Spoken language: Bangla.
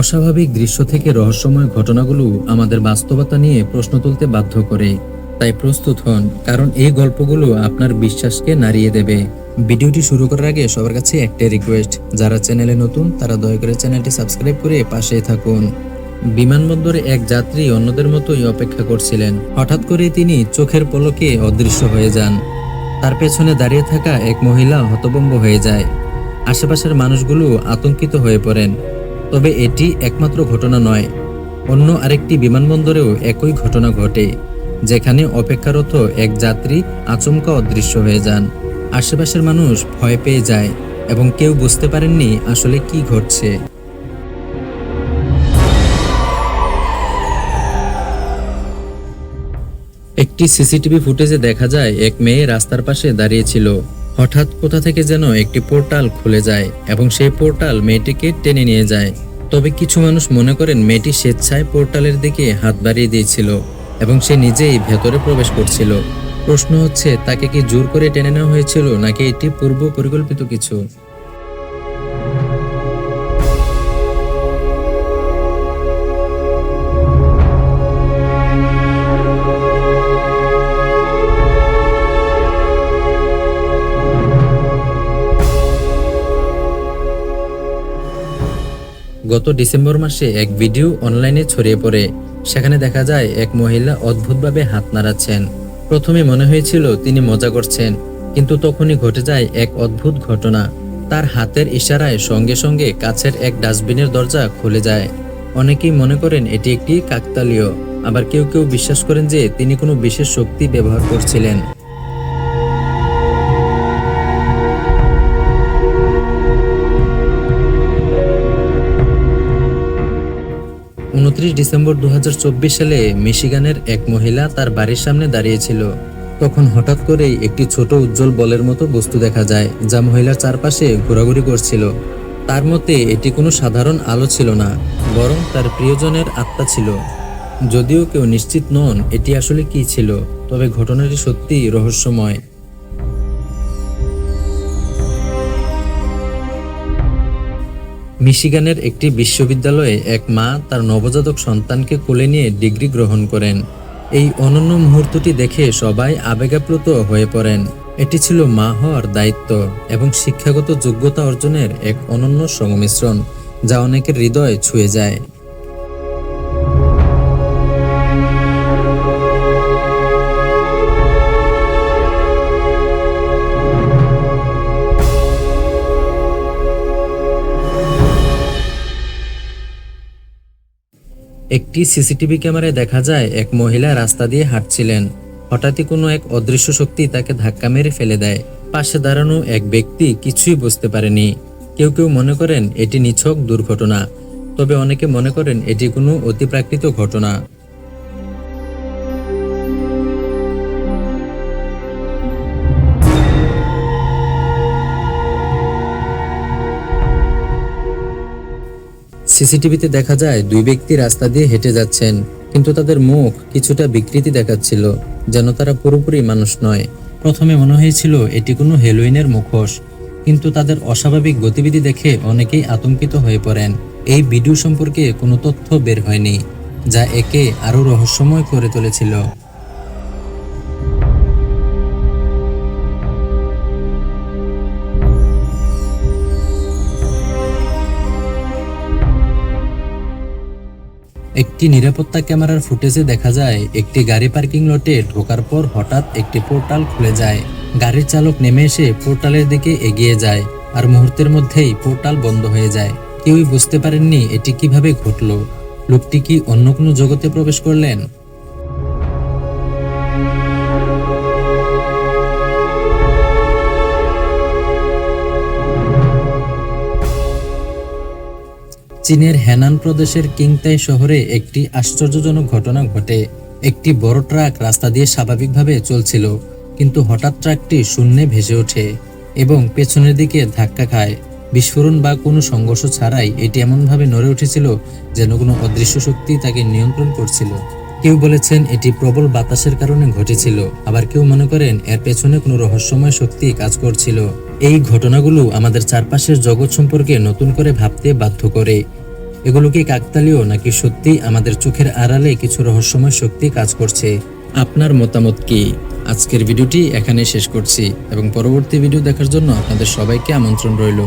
অস্বাভাবিক দৃশ্য থেকে রহস্যময় ঘটনাগুলো আমাদের বাস্তবতা নিয়ে প্রশ্ন তুলতে বাধ্য করে। তাই প্রস্তুত হন, কারণ এই গল্পগুলো আপনার বিশ্বাসকে নাড়িয়ে দেবে। ভিডিওটি শুরু করার আগে সবার কাছে একটাই রিকোয়েস্ট যারা চ্যানেলে নতুন, তারা দয়া করে চ্যানেলটি সাবস্ক্রাইব করে পাশে থাকুন। বিমানবন্দরে এক যাত্রী অন্যদের মতোই অপেক্ষা করছিলেন। হঠাৎ করে তিনি চোখের পলকে অদৃশ্য হয়ে যান। তার পেছনে দাঁড়িয়ে থাকা এক মহিলা হতভম্ব হয়ে যায়। আশেপাশের মানুষগুলো আতঙ্কিত হয়ে পড়েন। তবে এটি একমাত্র ঘটনা নয়। অন্য আরেকটি বিমানবন্দরেও একই ঘটনা ঘটে, যেখানে অপেক্ষারত এক যাত্রী আচমকা অদৃশ্য হয়ে যান। আশেপাশের মানুষ ভয় পেয়ে যায় এবং কেউ বুঝতে পারেননি আসলে কি ঘটছে। একটি সিসিটিভি ফুটেজে দেখা যায়, এক মেয়ে রাস্তার পাশে দাঁড়িয়েছিল হঠাৎ কোথা থেকে যেন একটি পোর্টাল খুলে যায় এবং সেই পোর্টাল মেয়েটিকে টেনে নিয়ে যায়। তবে কিছু মানুষ মনে করেন মেয়েটি স্বেচ্ছায় পোর্টালের দিকে হাত বাড়িয়ে দিয়েছিল এবং সে নিজেই ভেতরে প্রবেশ করছিল। প্রশ্ন হচ্ছে, তাকে কি জোর করে টেনে নেওয়া হয়েছিল নাকি এটি পূর্ব পরিকল্পিত কিছু? গত ডিসেম্বর মাসে এক ভিডিও অনলাইনে ছড়িয়ে পড়ে। সেখানে দেখা যায় এক মহিলা অদ্ভুতভাবে হাত নাড়াচ্ছেন। প্রথমে মনে হয়েছিল তিনি মজা করছেন, কিন্তু তখনই ঘটে যায় এক অদ্ভুত ঘটনা। তার হাতের ইশারায় সঙ্গে সঙ্গে কাছের এক ডাস্টবিনের দরজা খুলে যায়। অনেকেই মনে করেন এটি একটি কাকতালীয়, আবার কেউ কেউ বিশ্বাস করেন যে তিনি কোনো বিশেষ শক্তি ব্যবহার করছিলেন। উনত্রিশ ডিসেম্বর দু হাজার চব্বিশ সালে মিশিগানের এক মহিলা তার বাড়ির সামনে দাঁড়িয়েছিল। তখন হঠাৎ করেই একটি ছোট উজ্জ্বল বলের মতো বস্তু দেখা যায়, যা মহিলার চারপাশে ঘোরাঘুরি করছিল। তার মতে, এটি কোনো সাধারণ আলো ছিল না, বরং তার প্রিয়জনের আত্মা ছিল। যদিও কেউ নিশ্চিত নন এটি আসলে কি ছিল, তবে ঘটনাটি সত্যিই রহস্যময়। মিশিগানের একটি বিশ্ববিদ্যালয়ে এক মা তার নবজাতক সন্তানকে কোলে নিয়ে ডিগ্রি গ্রহণ করেন। এই অনন্য মুহূর্তটি দেখে সবাই আবেগাপ্লুত হয়ে পড়েন। এটি ছিল মা হওয়ার দায়িত্ব এবং শিক্ষাগত যোগ্যতা অর্জনের এক অনন্য সংমিশ্রণ, যা অনেকের হৃদয় ছুঁয়ে যায়। একটি সিসিটিভি ক্যামেরায় দেখা যায়, এক মহিলা রাস্তা দিয়ে হাঁটছিলেন। হঠাৎই কোনো এক অদৃশ্য শক্তি তাকে ধাক্কা মেরে ফেলে দেয়। পাশে দাঁড়ানো এক ব্যক্তি কিছুই বুঝতে পারেনি। কেউ কেউ মনে করেন, এটি নিছক দুর্ঘটনা। তবে অনেকে মনে করেন, এটি কোনো অতিপ্রাকৃত ঘটনা। সিসিটিভিতে দেখা যায় দুই ব্যক্তি রাস্তা দিয়ে হেঁটে যাচ্ছেন, কিন্তু তাদের মুখ কিছুটা বিকৃতি দেখাচ্ছিল, যেন তারা পুরোপুরি মানুষ নয়। প্রথমে মনে হয়েছিল এটি কোনো হেলোইনের মুখোশ, কিন্তু তাদের অস্বাভাবিক গতিবিধি দেখে অনেকেই আতঙ্কিত হয়ে পড়েন। এই ভিডিও সম্পর্কে কোনো তথ্য বের হয়নি, যা একে আরও রহস্যময় করে তুলেছিল। একটি নিরাপত্তা ক্যামেরার ফুটেজে দেখা যায়, একটি গাড়ি পার্কিং লটে ঢোকার পর হঠাৎ একটি পোর্টাল খুলে যায়। গাড়ির চালক নেমে এসে পোর্টালের দিকে এগিয়ে যায় আর মুহূর্তের মধ্যেই পোর্টাল বন্ধ হয়ে যায়। কেউই বুঝতে পারেননি এটি কীভাবে ঘটল। লোকটি কি অন্য কোনো জগতে প্রবেশ করলেন? চীনের হেনান প্রদেশের কিংতাই শহরে একটি আশ্চর্যজনক ঘটনা ঘটে। একটি বড় ট্রাক রাস্তা দিয়ে স্বাভাবিকভাবে চলছিল, কিন্তু হঠাৎ ট্রাকটি শূন্যে ভেসে ওঠে এবং পেছনের দিকে ধাক্কা খায়। বিস্ফোরণ বা কোনো সংঘর্ষ ছাড়াই এটি এমনভাবে নড়ে উঠেছিল যেন কোনো অদৃশ্য শক্তি তাকে নিয়ন্ত্রণ করছিল। কেউ বলেছেন এটি প্রবল বাতাসের কারণে ঘটেছিল। আবার কেউ মনে করেন এর পেছনে কোনো রহস্যময় শক্তি কাজ করছিল। এই ঘটনাগুলো আমাদের চারপাশের জগৎ সম্পর্কে নতুন করে ভাবতে বাধ্য করে। এগুলো কি কাকতালীয় নাকি সত্যি আমাদের চোখের আড়ালে কিছু রহস্যময় শক্তি কাজ করছে? আপনার মতামত কি? আজকের ভিডিওটি এখানে শেষ করছি এবং পরবর্তী ভিডিও দেখার জন্য আপনাদের সবাইকে আমন্ত্রণ রইল।